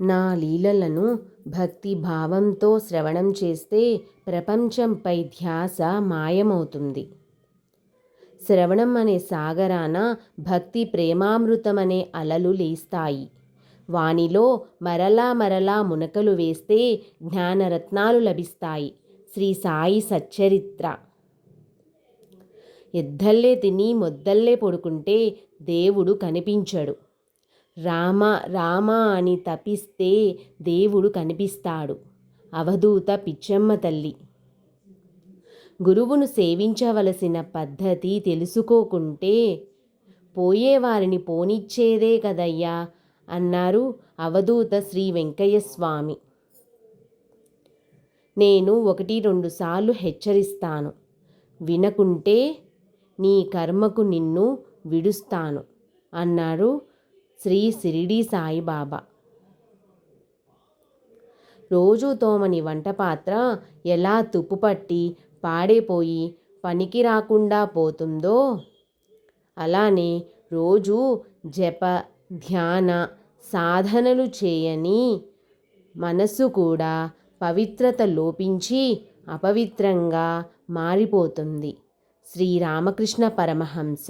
నా లీలలను భక్తి భావంతో శ్రవణం చేస్తే ప్రపంచంపై ధ్యాస మాయమవుతుంది. శ్రవణం అనే సాగరాన భక్తి ప్రేమామృతమనే అలలు లేస్తాయి. వానిలో మరలా మరలా మునకలు వేస్తే జ్ఞానరత్నాలు లభిస్తాయి. శ్రీ సాయి సచ్చరిత్ర. ఎద్దల్లే తిని మొద్దల్లే పడుకుంటే దేవుడు కనిపించడు. రామ రామ అని తపిస్తే దేవుడు కనిపిస్తాడు. అవధూత పిచ్చమ్మ తల్లి. గురువును సేవించవలసిన పద్ధతి తెలుసుకోకుంటే పోయేవారిని పోనిచ్చేదే కదయ్యా అన్నారు అవధూత శ్రీ వెంకయ్య స్వామి. నేను ఒకటి రెండు సార్లు హెచ్చరిస్తాను. వినకుంటే నీ కర్మకు నిన్ను విడుస్తాను అన్నారు శ్రీ సిరిడి సాయిబాబా. రోజు తోమని వంట పాత్ర ఎలా తుప్పుపట్టి పాడైపోయి పనికి రాకుండా పోతుందో అలానే రోజు జప ధ్యాన సాధనలు చేయని మనసు కూడా పవిత్రత లోపించి అపవిత్రంగా మారిపోతుంది. శ్రీరామకృష్ణ పరమహంస.